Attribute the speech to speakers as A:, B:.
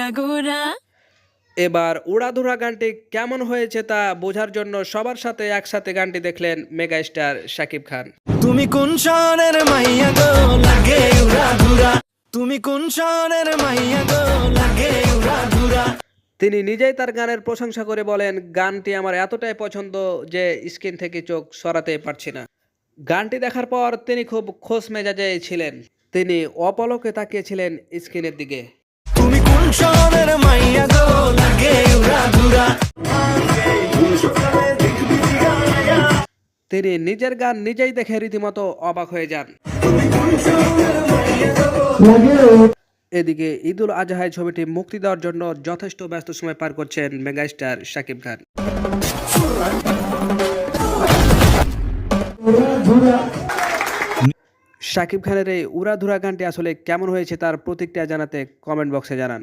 A: গুড়া গুড়া
B: এবার উড়াধুরা গানটি কেমন হয়েছে তা বোঝার জন্য সবার সাথে একসাথে গানটি দেখলেন মেগা স্টার শাকিব খান।
C: তুমি কোন শহরের মাইয়া গো? লাগে উড়া ধুরা তুমি কোন শহরের মাইয়া গো? লাগে উড়া ধুরা
B: তিনি নিজেই তার গানের প্রশংসা করে বলেন গানটি আমার এতটাই পছন্দ যে স্ক্রিন থেকে চোখ সরাতে পারছি না। গানটি দেখার পর তিনি খুব খোশ মেজাজে ছিলেন। তিনি অপলকে তাকিয়েছিলেন স্ক্রিনের দিকে। তিনি নিজের গান নিজেই দেখে রীতিমতো অবাক হয়ে যান। এদিকে ঈদুল আজহায় ছবিটি মুক্তি দেওয়ার জন্য যথেষ্ট ব্যস্ত সময় পার করছেন মেগাস্টার শাকিব খান। শাকিব খানের এই উড়াধুরা গানটি আসলে কেমন হয়েছে তার প্রতিক্রিয়া জানাতে কমেন্ট বক্সে জানান।